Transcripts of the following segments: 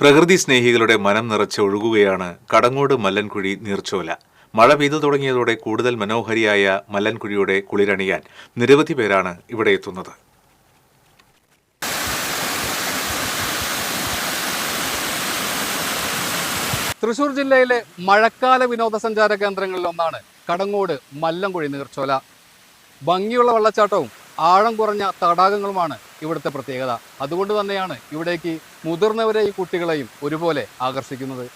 പ്രകൃതി സ്നേഹികളുടെ മനം നിറച്ച് ഒഴുകുകയാണ് കടങ്ങോട് മല്ലൻകുഴി നീർച്ചോല. മഴ പെയ്തു തുടങ്ങിയതോടെ കൂടുതൽ മനോഹരിയായ മല്ലൻകുഴിയുടെ കുളിരണിയാൻ നിരവധി പേരാണ് ഇവിടെ എത്തുന്നത്. തൃശൂർ ജില്ലയിലെ മഴക്കാല വിനോദസഞ്ചാര കേന്ദ്രങ്ങളിൽ ഒന്നാണ് കടങ്ങോട് മല്ലംകുഴി നീർച്ചോല. ഭംഗിയുള്ള വെള്ളച്ചാട്ടവും ആഴം കുറഞ്ഞ തടാകങ്ങളുമാണ് ഇവിടുത്തെ പ്രത്യേകത. അതുകൊണ്ട് തന്നെയാണ് ഇവിടേക്ക് മുതിർന്നവരെയും കുട്ടികളെയും ഒരുപോലെ ആകർഷിക്കുന്നത്.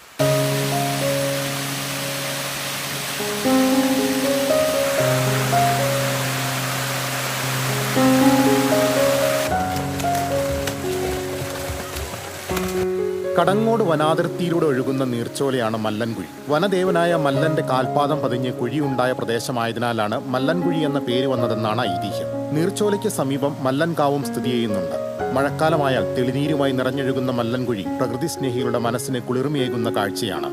കടങ്ങോട് വനാതിർത്തിയിലൂടെ ഒഴുകുന്ന നീർച്ചോലയാണ് മല്ലൻകുഴി. വനദേവനായ മല്ലന്റെ കാൽപാദം പതിഞ്ഞ് കുഴിയുണ്ടായ പ്രദേശമായതിനാലാണ് മല്ലൻകുഴി എന്ന പേര് വന്നതെന്നാണ് ഐതിഹ്യം. നീർച്ചോലയ്ക്ക് സമീപം മല്ലൻകാവും സ്ഥിതി ചെയ്യുന്നുണ്ട്. മഴക്കാലമായാൽ തെളിനീരുമായി നിറഞ്ഞൊഴുകുന്ന മല്ലൻകുഴി പ്രകൃതി സ്നേഹികളുടെ മനസ്സിന് കുളിർമയേകുന്ന കാഴ്ചയാണ്.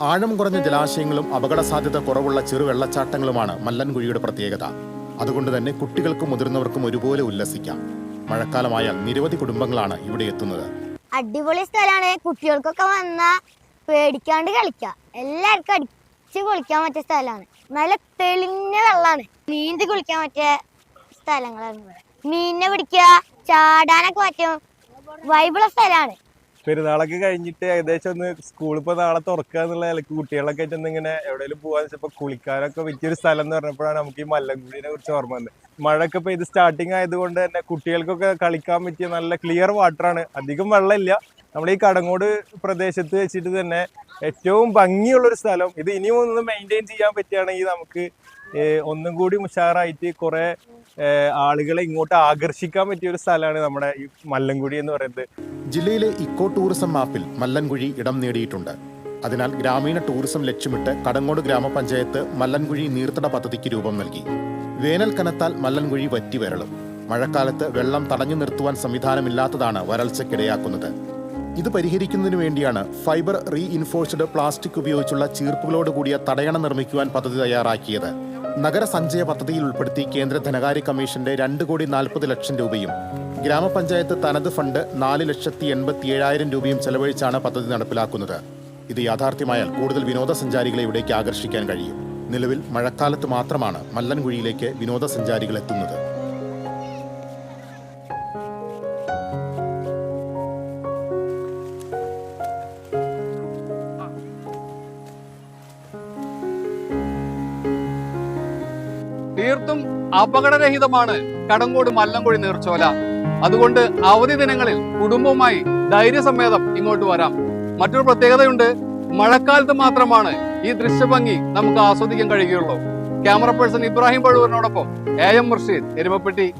ആഴം കുറഞ്ഞ ജലാശയങ്ങളും അപകട സാധ്യത കുറവുള്ള ചെറുവെള്ളച്ചാട്ടങ്ങളുമാണ് മല്ലൻകുഴിയുടെ പ്രത്യേകത. അതുകൊണ്ട് തന്നെ കുട്ടികൾക്കും മുതിർന്നവർക്കും ഒരുപോലെ ഉല്ലസിക്കാം. മഴക്കാലമായാൽ നിരവധി കുടുംബങ്ങളാണ് ഇവിടെ എത്തുന്നത്. അടിപൊളി സ്ഥലമാണ് കുട്ടികൾക്കൊക്കെ വന്നാൽ പേടിക്കാണ്ട് കളിക്കാം. എല്ലാവർക്കും അടിച്ച് കുളിക്കാൻ പറ്റിയ സ്ഥലമാണ് നല്ല തെളിഞ്ഞ വെള്ളമാണ് നീന്തി കുളിക്കാൻ പറ്റിയ സ്ഥലങ്ങളാണ് മീനെ മീനിനെ പിടിക്കുക ചാടാനൊക്കെ പറ്റും വൈബിള സ്ഥലമാണ് പെരുന്നാളൊക്കെ കഴിഞ്ഞിട്ട് ഏകദേശം ഒന്ന് സ്കൂൾ ഇപ്പൊ നാളെ തുറക്കുക എന്നുള്ള നിലയ്ക്ക് കുട്ടികളൊക്കെ ഒന്ന് ഇങ്ങനെ എവിടെയെങ്കിലും പോകാന്ന് വെച്ചപ്പോ കുളിക്കാനൊക്കെ പറ്റിയൊരു സ്ഥലം എന്ന് പറഞ്ഞപ്പോഴാണ് നമുക്ക് ഈ മല്ലൻകുഴിനെ കുറിച്ച് ഓർമ്മ വന്നത്. മഴയൊക്കെ ഇത് സ്റ്റാർട്ടിങ് ആയതുകൊണ്ട് തന്നെ കുട്ടികൾക്കൊക്കെ കളിക്കാൻ പറ്റിയ നല്ല ക്ലിയർ വാട്ടറാണ് അധികം വെള്ളമില്ല. നമ്മൾ ഈ കടങ്ങോട് പ്രദേശത്ത് വെച്ചിട്ട് തന്നെ ഏറ്റവും ഭംഗിയുള്ള ഒരു സ്ഥലം. ഇത് ഇനിയും ഒന്ന് മെയിന്റെയിൻ ചെയ്യാൻ പറ്റുകയാണെങ്കിൽ നമുക്ക് ഒന്നും കൂടി ഉഷാറായിട്ട് കുറെ ആളുകളെ ഇങ്ങോട്ട് ആകർഷിക്കാൻ പറ്റിയ ഒരു സ്ഥലമാണ് നമ്മുടെ ഈ മല്ലൻകുഴി എന്ന് പറയുന്നത്. ജില്ലയിലെ ഇക്കോ ടൂറിസം മാപ്പിൽ മല്ലൻകുഴി ഇടം നേടിയിട്ടുണ്ട്. അതിനാൽ ഗ്രാമീണ ടൂറിസം ലക്ഷ്യമിട്ട് കടങ്ങോട് ഗ്രാമപഞ്ചായത്ത് മല്ലൻകുഴി നീർത്തട പദ്ധതിക്ക് രൂപം നൽകി. വേനൽ കനത്താൽ മല്ലൻകുഴി വറ്റി വരളും മഴക്കാലത്ത് വെള്ളം തടഞ്ഞു നിർത്തുവാൻ സംവിധാനമില്ലാത്തതാണ് വരൾച്ചയ്ക്കിടയാക്കുന്നത്. ഇത് പരിഹരിക്കുന്നതിന് വേണ്ടിയാണ് ഫൈബർ റീഇൻഫോഴ്സ്ഡ് പ്ലാസ്റ്റിക് ഉപയോഗിച്ചുള്ള ചീർപ്പുകളോട് കൂടിയ തടയണ നിർമ്മിക്കുവാൻ പദ്ധതി തയ്യാറാക്കിയത്. നഗരസഞ്ചയ പദ്ധതിയിൽ ഉൾപ്പെടുത്തി കേന്ദ്ര ധനകാര്യ കമ്മീഷന്റെ രണ്ട് കോടി നാൽപ്പത് ലക്ഷം രൂപയും ഗ്രാമപഞ്ചായത്ത് തനത് ഫണ്ട് നാല് ലക്ഷത്തി എൺപത്തി ഏഴായിരം രൂപയും ചെലവഴിച്ചാണ് പദ്ധതി നടപ്പിലാക്കുന്നത്. ഇത് യാഥാർത്ഥ്യമായാൽ കൂടുതൽ വിനോദസഞ്ചാരികളെ ഇവിടേക്ക് ആകർഷിക്കാൻ കഴിയും. നിലവിൽ മഴക്കാലത്ത് മാത്രമാണ് മല്ലൻകുഴിയിലേക്ക് വിനോദസഞ്ചാരികൾ എത്തുന്നത്. തീർത്തും അപകടരഹിതമാണ് കടങ്കോട് മല്ലംകുഴി നീർച്ചോല. അതുകൊണ്ട് അവധി ദിനങ്ങളിൽ കുടുംബവുമായി ധൈര്യസമേതം ഇങ്ങോട്ട് വരാം. മറ്റൊരു പ്രത്യേകതയുണ്ട് മഴക്കാലത്ത് മാത്രമാണ് ഈ ദൃശ്യഭംഗി നമുക്ക് ആസ്വദിക്കാൻ കഴിയുകയുള്ളൂ. ക്യാമറ പേഴ്സൺ ഇബ്രാഹിം പഴുവറിനോടൊപ്പം എ എം മുർഷീദ് എരുമപ്പെട്ടി.